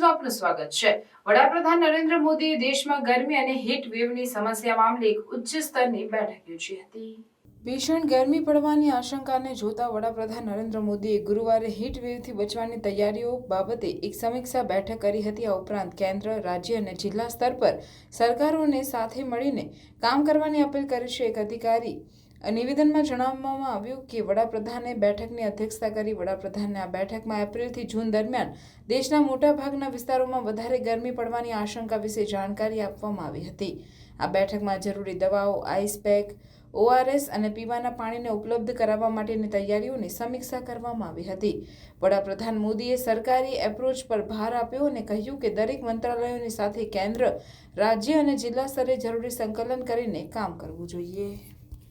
ન્યૂઝમાં આપનું સ્વાગત છે. વડાપ્રધાન નરેન્દ્ર મોદીએ દેશમાં ગરમી અને હીટ વેવની સમસ્યા મામલે એક ઉચ્ચ સ્તરની બેઠક યોજી હતી. ભીષણ ગરમી પડવાની આશંકાને જોતા વડાપ્રધાન નરેન્દ્ર મોદીએ ગુરુવારે હીટ વેવથી બચવાની તૈયારીઓ બાબતે એક સમીક્ષા બેઠક કરી હતી. આ ઉપરાંત કેન્દ્ર, રાજ્ય અને જિલ્લા સ્તર પર સરકારોને સાથે મળીને કામ કરવાની અપીલ કરી છે. એક અધિકારી નિવેદનમાં જણાવવામાં આવ્યું કે વડાપ્રધાને બેઠકની અધ્યક્ષતા કરી વડાપ્રધાનને આ બેઠકમાં એપ્રિલથી જૂન દરમિયાન દેશના મોટાભાગના વિસ્તારોમાં વધારે ગરમી પડવાની આશંકા વિશે જાણકારી આપવામાં આવી હતી. આ બેઠકમાં જરૂરી દવાઓ, આઈસ પેક, ઓઆરએસ અને પીવાના પાણીને ઉપલબ્ધ કરાવવા માટેની તૈયારીઓની સમીક્ષા કરવામાં આવી હતી. વડાપ્રધાન મોદીએ સરકારી એપ્રોચ પર ભાર આપ્યો અને કહ્યું કે દરેક મંત્રાલયોની સાથે કેન્દ્ર, રાજ્ય અને જિલ્લા સ્તરે જરૂરી સંકલન કરીને કામ કરવું જોઈએ.